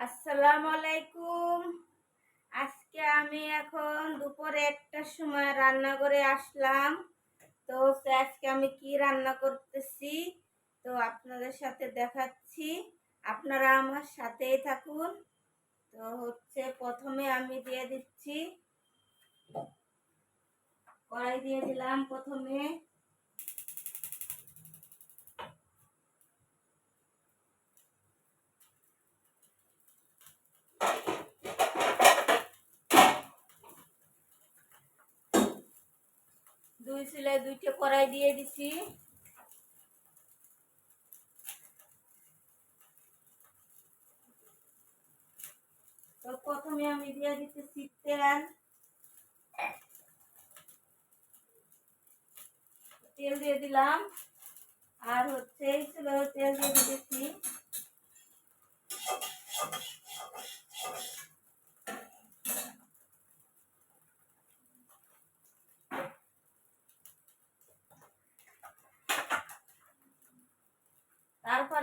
আসসালামু আলাইকুম আজকে আমি এখন দুপুরে একটার সময় রান্না করে আসলাম। তো আজকে আমি কি রান্না করতেছি? তো আপনাদের সাথে দেখাচ্ছি। আপনারা আমার সাথেই থাকুন। তো হচ্ছে প্রথমে আমি দিয়ে দিচ্ছি। কড়াই দিয়ে দিলাম প্রথমে। দুই সিলাই দুইটা কড়াই দিয়ে দিছি। তো প্রথমে আমি দিয়ে দিতেছি তেল। তেল দিয়ে দিলাম। আর হচ্ছে এই তেল দিয়ে দিতেছি।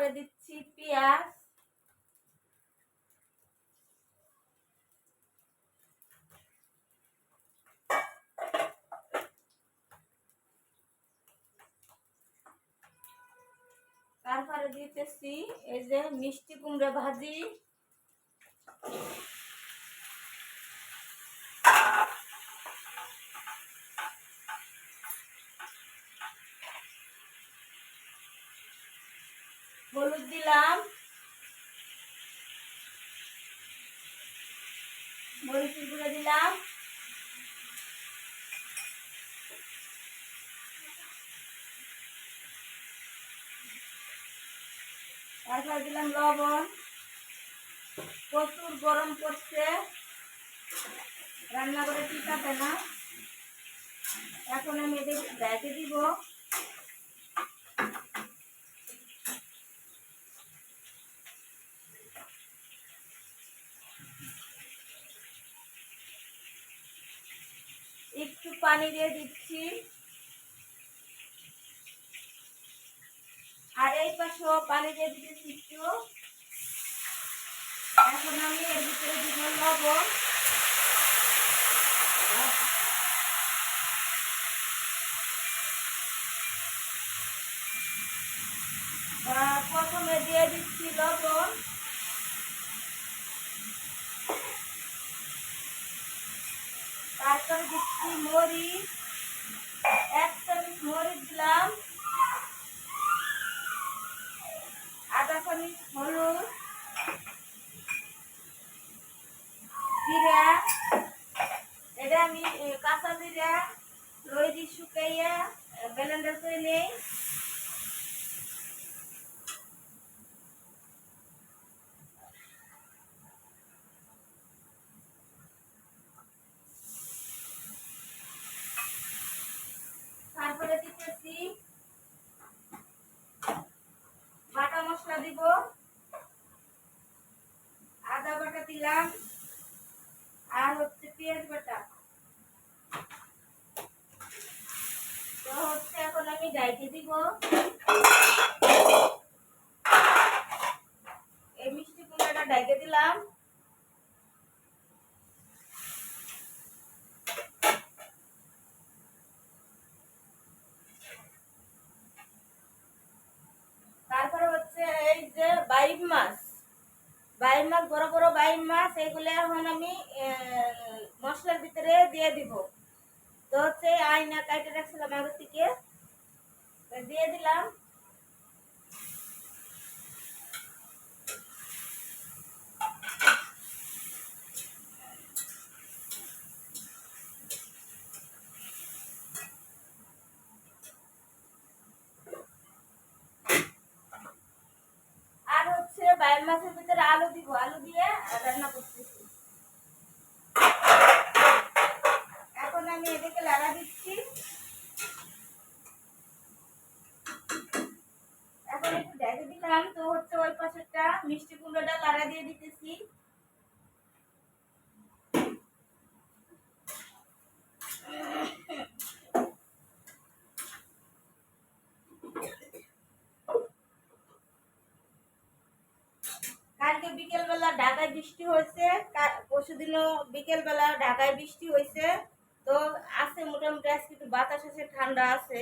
তারপরে দিচ্ছি পেঁয়াজ। তারপরে দিতেছি এই যে মিষ্টি কুমড়া ভাজি। হলুদ দিলাম। মরিচের গুঁড়ো দিলাম। তারপর দিলাম লবণ। প্রচুর গরম করছে রান্না করে টিকাতে না? এখন আমি এদের রেখে দিব। একটু পানি দিয়ে দিচ্ছি। আর এই পাশেও পানি দিয়ে দিতেছি একটু। এখন আমি এর ভিতরে লবণ আহ, প্রথমে দিয়ে দিচ্ছি লবণ দিচ্ছি মরিচ এক চামচ মরিচ দিলাম। আধা চামচ হলুদ, জিরা, এটা আমি কাঁচা জিরা রই দিয়ে শুকাইয়া ব্লেন্ডার করে নেই তারপরে দিতেছি বাটা মশলা দিব আদা বাটা দিলাম আর হচ্ছে পেঁয়াজ বাটা। তো হচ্ছে এখন আমি দিব। এই মিষ্টি কুমড়াটা ডাইকে দিলাম। তারপরে হচ্ছে এই যে বাইম মাছ। বাইম মাছ, বড় বড় বাইম মাছ, এগুলো এখন আমি মশলার ভিতরে দিয়ে দিব। তো হচ্ছে আয়না কাইটে রাখছিলাম আগে থেকে। দিয়ে দিলাম। আর হচ্ছে বাইম মাছের আলু দিব, আলু দিয়ে রান্না করতেছি। এখন আমি এদিকে লাগা দিচ্ছি। এখন একটু দেখে দিলাম, তো হচ্ছে ওই পাশেরটা মিষ্টি কুমড়োটা লাড়া দিয়ে দিতেছি। কালকে বিকেল বিকেলবেলা ঢাকায় বৃষ্টি হয়েছে পরশু দিনও বিকেলবেলা ঢাকায় বৃষ্টি হয়েছে। তো আছে মোটামুটি আজকে একটু বাতাস আছে, ঠান্ডা আছে।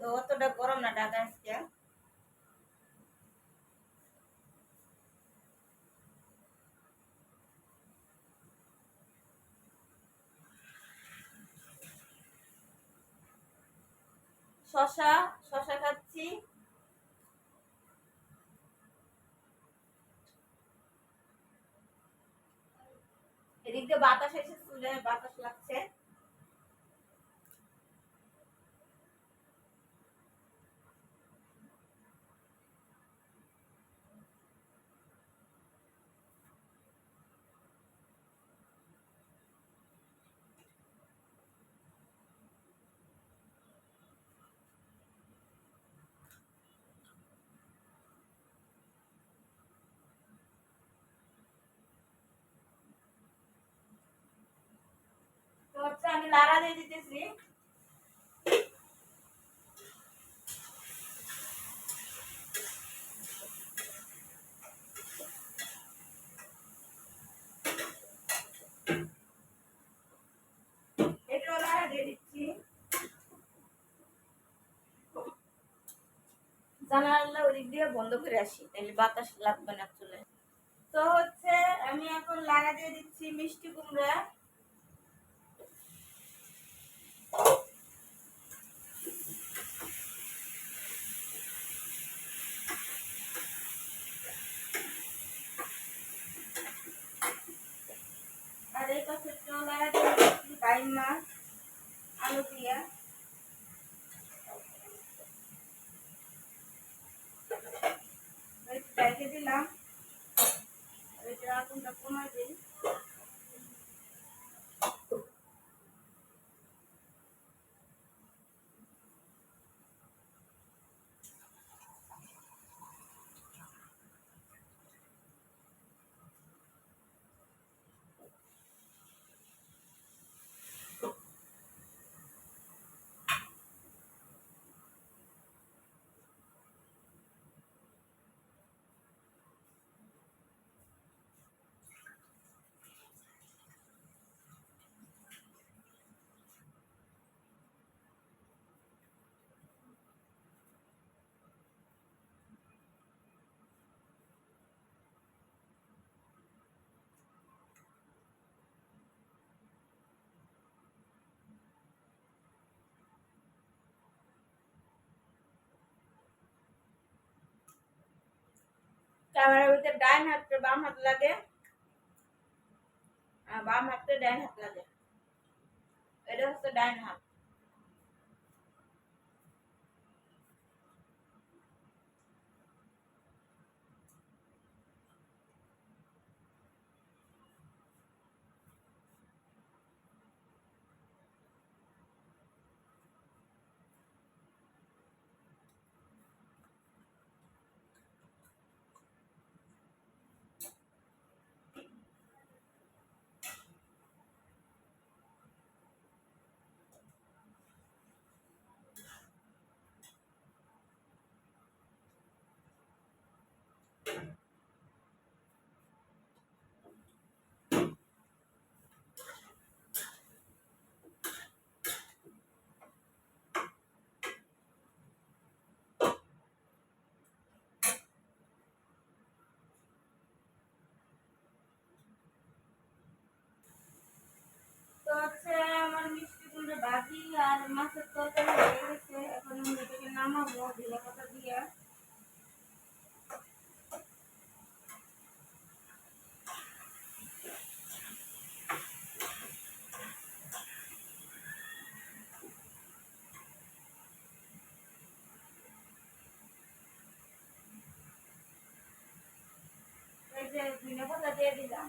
তো অতটা গরম না ঢাকা আজকে। শশা শশা খাচ্ছি। দিয়ে বাতাস এসে চুলে বাতাস লাগছে তো লাড়া দিয়ে দিতেছি। জানালা ওদিক দিয়ে বন্ধ করে আসি বাতাস লাগবে না চলে। তো হচ্ছে আমি এখন লাগা দিয়ে দিচ্ছি মিষ্টি কুমড়া আর এই পাশে চলা বাইম মাছ আলু দিয়া রেখে দিলাম এটা আগুনটা ক্যামেরার ভিতরে ডান হাতটা বাম হাত লাগে। বাম হাতটা ডান হাত লাগে। এটা হচ্ছে ডাইন হাত তো হচ্ছে আমার মিষ্টি কুমড়ো ভাজি আর মাছের তরকারি হয়ে গেছে, এখন আমি নামাবো ধীরে কথা দিয়ে এই যে ধনে পাতা দিয়ে দিলাম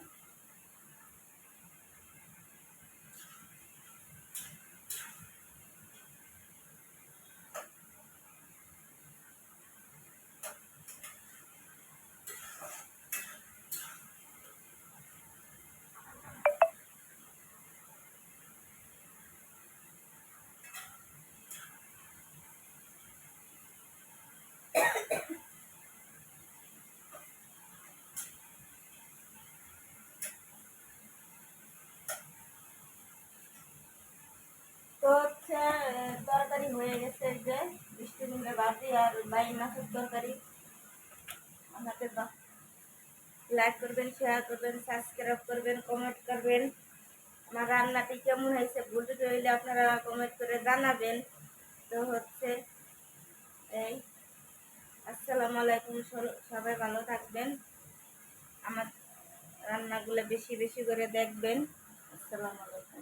আর বাই মাছের তরকারি আমাদের লাইক করবেন শেয়ার করবেন সাবস্ক্রাইব করবেন কমেন্ট করবেন। আমার রান্নাটি কেমন হয়েছে ভুল হইলে আপনারা কমেন্ট করে জানাবেন। তো হচ্ছে এই। আসসালামু আলাইকুম সবাই ভালো থাকবেন। আমার রান্নাগুলো বেশি বেশি করে দেখবেন। আসসালামু আলাইকুম।